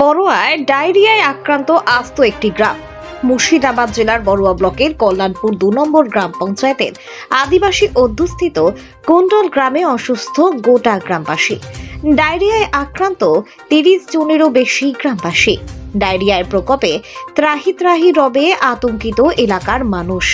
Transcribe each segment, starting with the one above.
বড়োয়ায় ডায়রিয়ায় আক্রান্ত আস্ত একটি গ্রাম। মুর্শিদাবাদ জেলার বড়ুয়া ব্লকের কল্যাণপুর দু নম্বর গ্রাম পঞ্চায়েতের আদিবাসী অধ্যুষিত কুণ্ডল গ্রামে অসুস্থ গোটা গ্রামবাসী। ডায়রিয়ায় আক্রান্ত তিরিশ জনেরও বেশি গ্রামবাসী। ডায়রিয়ার প্রকোপে ত্রাহি ত্রাহি রবে আতঙ্কিত এলাকার মানুষ।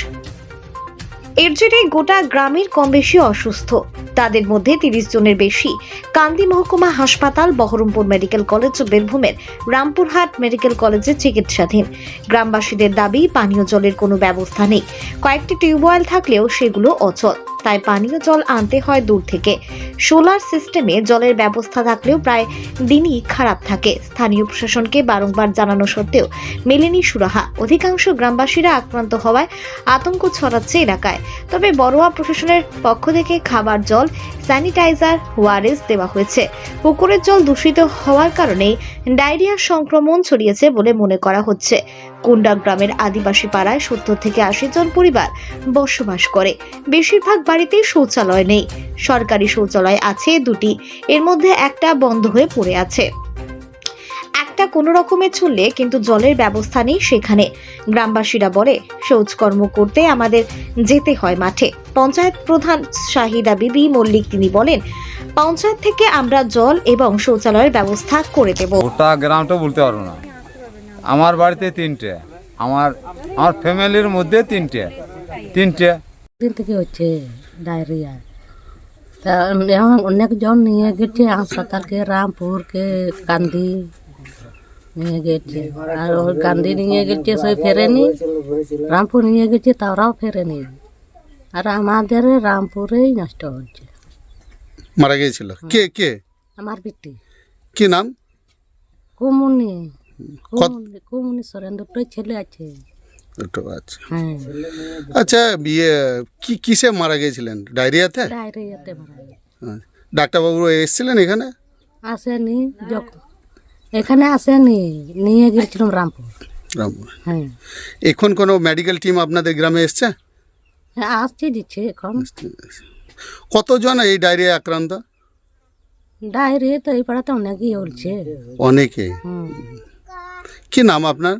এর জেরে গোটা গ্রামের কম বেশি অসুস্থ। তাদের মধ্যে তিরিশ জনের বেশি কান্দি মহকুমা হাসপাতাল, বহরমপুর মেডিকেল কলেজ ও বীরভূমের রামপুরহাট মেডিকেল কলেজে চিকিৎসাধীন। গ্রামবাসীদের দাবি, পানীয় জলের কোনো ব্যবস্থা নেই। কয়েকটি টিউবওয়েল থাকলেও সেগুলো অচল। তাই পানীয় জল আনতে হয় দূর থেকে। সোলার সিস্টেমে জলের ব্যবস্থা থাকলেও প্রায় দিনই খারাপ থাকে। স্থানীয় প্রশাসনকে বারংবার জানানো সত্ত্বেও মেলেনি সুরাহা। অধিকাংশ গ্রামবাসীরা আক্রান্ত হওয়ায় আতঙ্ক ছড়াচ্ছে এলাকায়। তবে বড়োয়া প্রশাসনের পক্ষ থেকে খাবার জল, স্যানিটাইজার, ওয়ারেস দেওয়া হয়েছে। পুকুরের জল দূষিত হওয়ার কারণেই ডায়রিয়ার সংক্রমণ ছড়িয়েছে বলে মনে করা হচ্ছে। কুন্ডা গ্রামের আদিবাসী পাড়ায় সত্তর থেকে আশি জন পরিবার বসবাস করে। বেশিরভাগ বাড়িতেই শৌচালয় নেই। সরকারি শৌচালয় আছে দুটি। এর মধ্যে একটা বন্ধ হয়ে পড়ে আছে। একটা কোনো রকমে চললে কিন্তু জলের ব্যবস্থা নেই সেখানে। গ্রামবাসীরা বলে, শৌচকর্ম করতে আমাদের যেতে হয় মাঠে। পঞ্চায়েত প্রধান শাহিদা বিবি মল্লিক তিনি বলেন, পঞ্চায়েত থেকে আমরা জল এবং শৌচালয়ের ব্যবস্থা করে দেব। গোটা গ্রামটা বলতে পারব না। আমার বাড়িতে তিনটে আমার আমার ফ্যামিলির মধ্যে তিনটে তিনটে। দিন থেকে হচ্ছে ডায়রিয়া। তা এখন অনেকজন নিয়ে গেছে হাসপাতালকে রামপুরকে কান্দি নিয়ে গেছে। আর ওই কান্দি নিয়ে গেছে সে ফেরেনি। রামপুর নিয়ে গেছে তারাও ফেরেনি। আর আমাদের রামপুরেই নষ্ট হচ্ছে। মারা গিয়েছিল। কে কে? আমার বিটি। কি নাম? কুমুনি। কুমুনি সরেন দুটোই ছেলে আছে। দুটো আচ্ছা হ্যাঁ। আচ্ছা ইয়ে কি কিসে মারা গিয়েছিলেন? ডায়রিয়াতে? ডায়রিয়াতে মারা হ্যাঁ। ডাক্তারবাবু এসেছিলেন এখানে? আসেনি যখন এখানে আসেনি নিয়ে গেছিলাম রামপুর। রামপুর। হ্যাঁ। এখন কোনো মেডিকেল টিম আপনাদের গ্রামে এসছে? হ্যাঁ আসছে দিচ্ছে এখন। কতজন এই ডায়রিয়া আক্রান্ত? ডায়রি তো এই পাড়াতে অনেকেই হচ্ছে অনেকে হুম। কি নাম আপনার?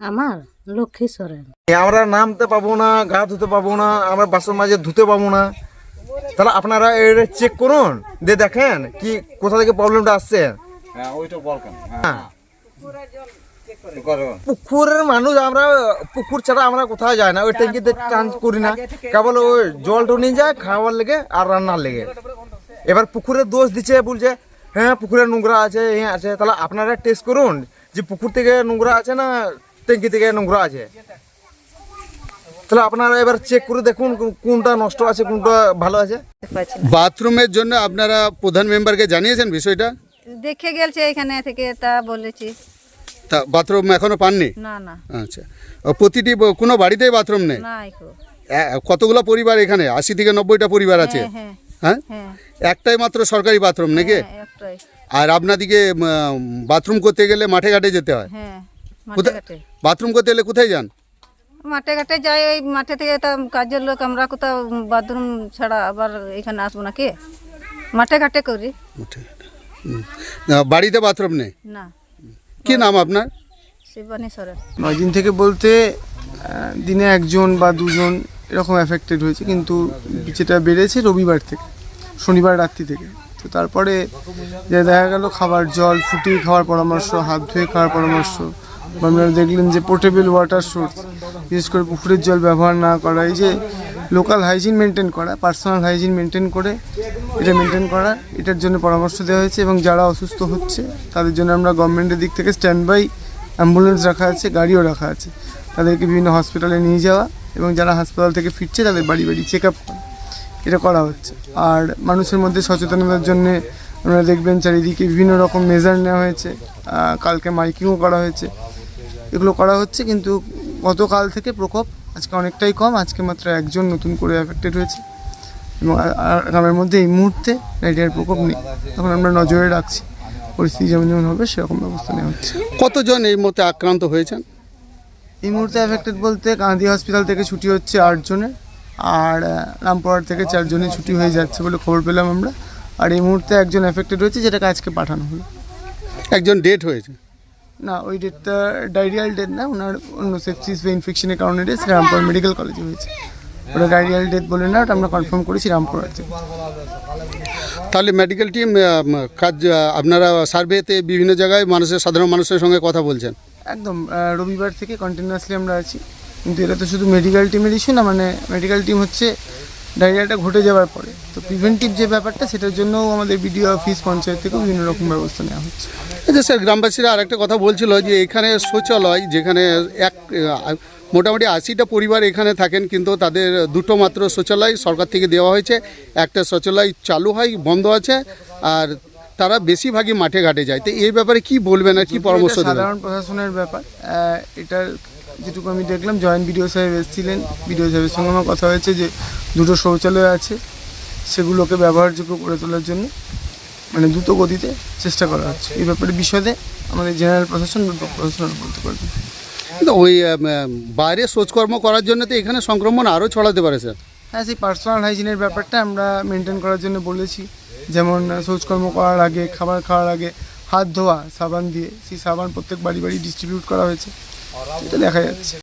আমার লক্ষ্মী সরেন। আমরা নামতে পাবো না গা ধুতে পাবো না আমরা বাসন মাঝে ধুতে পাবো না। তাহলে আপনারা এটা চেক করুন দিয়ে দেখেন কি কোথা থেকে প্রবলেমটা আসছে। হ্যাঁ ওইটা হ্যাঁ। পুকুরের মানুষ আমরা পুকুর ছাড়া আমরা কোথাও যাই না ওই ট্যাঙ্কিতে চান্স করি না। কেবল ওই জলটা নিয়ে যায় খাওয়ার লেগে আর রান্নার লেগে। এবার পুকুরের দোষ দিচ্ছে বলছে হ্যাঁ পুকুরে নোংরা আছে হ্যাঁ আছে তাহলে আপনারা টেস্ট করুন যে পুকুর থেকে নোংরা আছে না ট্যাঙ্কি থেকে নোংরা আছে? তাহলে আপনারা এবার চেক করে দেখুন কোনটা নষ্ট আছে কোনটা ভালো আছে। বাথরুমের জন্য আপনারা প্রধান মেম্বারকে জানিয়েছেন বিষয়টা? দেখে গেছে এখানে থেকে তা বলেছি। তা বাথরুম এখনও পাননি? না না। আচ্ছা। প্রতিটি কোনো বাড়িতেই বাথরুম নেই? কতগুলো পরিবার এখানে? আশি থেকে নব্বইটা পরিবার আছে? হ্যাঁ। হ্যাঁ? হ্যাঁ। একটাই মাত্র সরকারি বাথরুম নাকি? হ্যাঁ একটাই। আর আপনাদিকে বাথরুম করতে গেলে মাঠে ঘাটে যেতে হয়? হ্যাঁ মাঠে কোথায় ঘাটে। বাথরুম করতে গেলে কোথায় যান? মাঠে ঘাটে যাই ওই মাঠে থেকে তা কাজের লোক আমরা কোথাও বাথরুম ছাড়া আবার এখানে আসব নাকি? মাঠে ঘাটে করি। মাঠে ঘাটে। আহ, বাড়িতে বাথরুম নেই? না। কি নাম আপনার? শিবানী সরেন। নয় দিন থেকে বলতে দিনে একজন বা দুজন এরকম অ্যাফেক্টেড হয়েছে কিন্তু যেটা বেড়েছে রবিবার থেকে শনিবার রাত্রি থেকে। তারপরে যে দেখা গেল খাবার জল ফুটিয়ে খাওয়ার পরামর্শ, হাত ধুয়ে খাওয়ার পরামর্শ। আপনারা দেখলেন যে পোর্টেবল ওয়াটার সোর্স বিশেষ করে পুকুরের জল ব্যবহার না করা, এই যে লোকাল হাইজিন মেনটেন করা পার্সোনাল হাইজিন মেনটেন করে এটা মেনটেন করা, এটার জন্য পরামর্শ দেওয়া হয়েছে এবং যারা অসুস্থ হচ্ছে, তাদের জন্য আমরা গভর্নমেন্টের দিক থেকে স্ট্যান্ড বাই অ্যাম্বুলেন্স রাখা আছে, গাড়িও রাখা আছে। তাদেরকে বিভিন্ন হসপিটালে নিয়ে যাওয়া এবং যারা হাসপাতাল থেকে ফিরছে, তাদের বাড়ি বাড়ি চেক আপ করা। এটা করা হচ্ছে। আর মানুষের মধ্যে সচেতনতার জন্য আপনারা দেখবেন চারিদিকে বিভিন্ন রকম মেজার নেওয়া হয়েছে। কালকে মাইকিংও করা হয়েছে। এগুলো করা হচ্ছে কিন্তু গতকাল থেকে প্রকোপ আজকে অনেকটাই কম। আজকে মাত্র একজন নতুন করে অ্যাফেক্টেড হয়েছে। এবং গ্রামের মধ্যে এই মুহূর্তে ডায়রিয়ার প্রকোপ নেই। এখন আমরা নজরে রাখছি। পরিস্থিতি যেমন যেমন হবে সেরকম ব্যবস্থা নেওয়া হচ্ছে। কতজন এই মধ্যে আক্রান্ত হয়েছেন? এই মুহূর্তে অ্যাফেক্টেড বলতে কান্দি হসপিটাল থেকে ছুটি হচ্ছে আটজনের। আর রামপুরহাট থেকে চারজনের ছুটি হয়ে যাচ্ছে বলে খবর পেলাম আমরা। আর এই মুহূর্তে একজন অ্যাফেক্টেড হয়েছে যেটাকে আজকে পাঠানো হলো। একজন ডেট হয়েছে? না ওই ডেটটা ডায়রিয়াল ডেট না ওনার অন্য সেপসিস বা ইনফেকশনের কারণে ডেথ শ্রীরামপুর মেডিকেল কলেজে হয়েছে। ওটা ডায়রিয়াল ডেথ বলে না ওটা আমরা কনফার্ম করেছি রামপুর থেকে। তাহলে মেডিকেল টিম কাজ আপনারা সার্ভেতে বিভিন্ন জায়গায় মানুষের সাধারণ মানুষের সঙ্গে কথা বলছেন? একদম রবিবার থেকে কন্টিনিউয়াসলি আমরা আছি। কিন্তু এটা তো শুধু মেডিকেল টিমের ইস্যু না মানে মেডিকেল টিম হচ্ছে ডায়রিয়াটা ঘটে যাওয়ার পরে। তো প্রিভেন্টিভ যে ব্যাপারটা সেটার জন্যও আমাদের বিডিও অফিস পঞ্চায়েত থেকেও বিভিন্ন রকম ব্যবস্থা নেওয়া হচ্ছে। আচ্ছা স্যার গ্রামবাসীরা আরেকটা কথা বলছিল যে এখানে শৌচালয় যেখানে এক মোটামুটি আশিটা পরিবার এখানে থাকেন কিন্তু তাদের দুটো মাত্র শৌচালয় সরকার থেকে দেওয়া হয়েছে। একটা শৌচালয় চালু হয় বন্ধ আছে আর তারা বেশিরভাগই মাঠে ঘাটে যায়। তো এই ব্যাপারে কি বলবেন আর কি পরামর্শ সাধারণ প্রশাসনের ব্যাপার। এটার যেটুকু আমি দেখলাম জয়েন্ট বিডিও সাহেব এসেছিলেন। বিডিও সাহেবের সঙ্গে আমার কথা হয়েছে যে দুটো শৌচালয় আছে সেগুলোকে ব্যবহারযোগ্য করে তোলার জন্য মানে দ্রুত গতিতে চেষ্টা করা হচ্ছে। এই ব্যাপারে বিশদে আমাদের জেনারেল প্রশাসন প্রশাসন বলতে পারবে কিন্তু ওই বাইরে শৌচকর্ম করার জন্য তো এখানে সংক্রমণ আরও ছড়াতে পারে স্যার। হ্যাঁ সেই পার্সোনাল হাইজিনের ব্যাপারটা আমরা মেনটেন করার জন্য বলেছি। যেমন শৌচকর্ম করার আগে খাবার খাওয়ার আগে হাত ধোয়া সাবান দিয়ে সেই সাবান প্রত্যেক বাড়ি বাড়ি ডিস্ট্রিবিউট করা হয়েছে। এটা দেখা যাচ্ছে